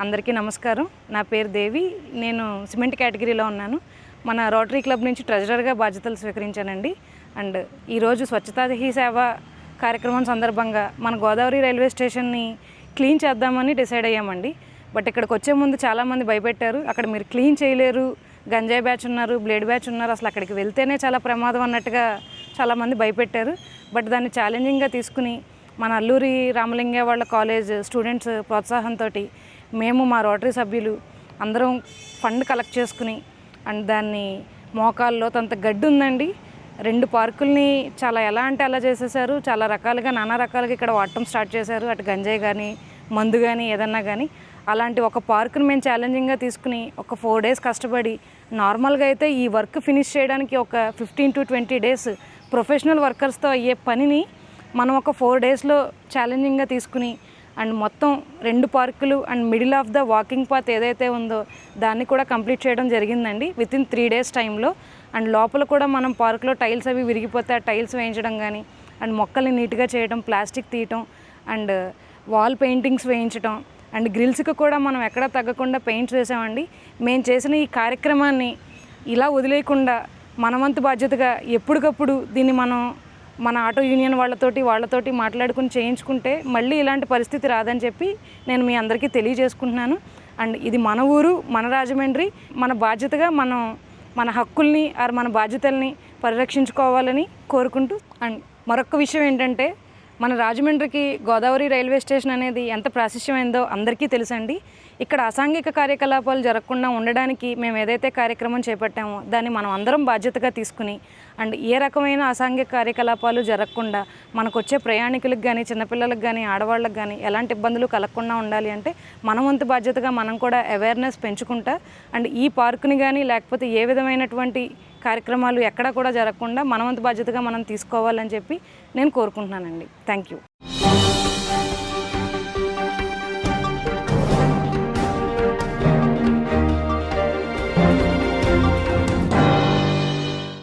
అందరికీ నమస్కారం. నా పేరు దేవి. నేను సిమెంట్ కేటగిరీలో ఉన్నాను. మన రోటరీ క్లబ్ నుంచి ట్రెజరర్గా బాధ్యతలు స్వీకరించానండి. అండ్ ఈరోజు స్వచ్ఛతా హీ సేవ కార్యక్రమం సందర్భంగా మన గోదావరి రైల్వే స్టేషన్ని క్లీన్ చేద్దామని డిసైడ్ అయ్యామండి. బట్ ఇక్కడికి వచ్చే ముందు చాలామంది భయపెట్టారు. అక్కడ మీరు క్లీన్ చేయలేరు. గంజాయి బ్యాచ్ ఉన్నారు బ్లేడ్ బ్యాచ్ ఉన్నారు. అసలు అక్కడికి వెళ్తేనే చాలా ప్రమాదం అన్నట్టుగా చాలామంది భయపెట్టారు. బట్ దాన్ని ఛాలెంజింగ్గా తీసుకుని మన అల్లూరి రామలింగే వాళ్ళ కాలేజ్ స్టూడెంట్స్ ప్రోత్సాహంతో మేము మా రోటరీ సభ్యులు అందరం ఫండ్ కలెక్ట్ చేసుకుని అండ్ దాన్ని మోకాల్లో తంత గడ్డి ఉందండి. రెండు పార్కుల్ని చాలా ఎలా అంటే అలా చేసేసారు. చాలా రకాలుగా నానా రకాలుగా ఇక్కడ వాడటం స్టార్ట్ చేశారు. అటు గంజాయి కానీ మందు కానీ ఏదన్నా కానీ అలాంటి ఒక పార్కుని మేము ఛాలెంజింగ్గా తీసుకుని ఒక ఫోర్ డేస్ కష్టపడి నార్మల్గా అయితే ఈ వర్క్ ఫినిష్ చేయడానికి ఒక fifteen to twenty days professional వర్కర్స్తో అయ్యే పనిని మనం ఒక ఫోర్ డేస్లో ఛాలెంజింగ్గా తీసుకుని అండ్ మొత్తం రెండు పార్కులు and middle of the walking path ఏదైతే ఉందో దాన్ని కూడా కంప్లీట్ చేయడం జరిగిందండి విత్ ఇన్ త్రీ డేస్ టైంలో. అండ్ లోపల కూడా మనం పార్కులో టైల్స్ అవి విరిగిపోతే ఆ టైల్స్ వేయించడం కానీ అండ్ మొక్కల్ని నీట్గా చేయడం ప్లాస్టిక్ తీయటం అండ్ వాల్ పెయింటింగ్స్ వేయించడం అండ్ గ్రిల్స్కి కూడా మనం ఎక్కడా తగ్గకుండా పెయింట్స్ వేసామండి. మేము చేసిన ఈ కార్యక్రమాన్ని ఇలా వదిలేయకుండా మనవంతు బాధ్యతగా ఎప్పటికప్పుడు దీన్ని మనం మన ఆటో యూనియన్ వాళ్ళతోటి వాళ్ళతోటి మాట్లాడుకుని చేయించుకుంటే మళ్ళీ ఇలాంటి పరిస్థితి రాదని చెప్పి నేను మీ అందరికీ తెలియజేసుకుంటున్నాను. అండ్ ఇది మన ఊరు మన రాజమండ్రి మన బాధ్యతగా మనం మన హక్కుల్ని ఆర్ మన బాధ్యతల్ని పరిరక్షించుకోవాలని కోరుకుంటూ అండ్ మరొక విషయం ఏంటంటే మన రాజమండ్రికి గోదావరి రైల్వే స్టేషన్ అనేది ఎంత ప్రాశస్యమైందో అందరికీ తెలుసండి. ఇక్కడ అసాంఘిక కార్యకలాపాలు జరగకుండా ఉండడానికి మేము ఏదైతే కార్యక్రమం చేపట్టామో దాన్ని మనం అందరం బాధ్యతగా తీసుకుని అండ్ ఏ రకమైన అసాంఘిక కార్యకలాపాలు జరగకుండా మనకు వచ్చే ప్రయాణికులకు కానీ చిన్నపిల్లలకు కానీ ఆడవాళ్ళకి కానీ ఎలాంటి ఇబ్బందులు కలగకుండా ఉండాలి అంటే మన వంతు బాధ్యతగా మనం కూడా అవేర్నెస్ పెంచుకుంటా అండ్ ఈ పార్కుని కానీ లేకపోతే ఏ విధమైనటువంటి కార్యక్రమాలు ఎక్కడా కూడా జరగకుండా మనవంతు బాధ్యతగా మనం తీసుకోవాలని చెప్పి నేను కోరుకుంటున్నానండి. Thank you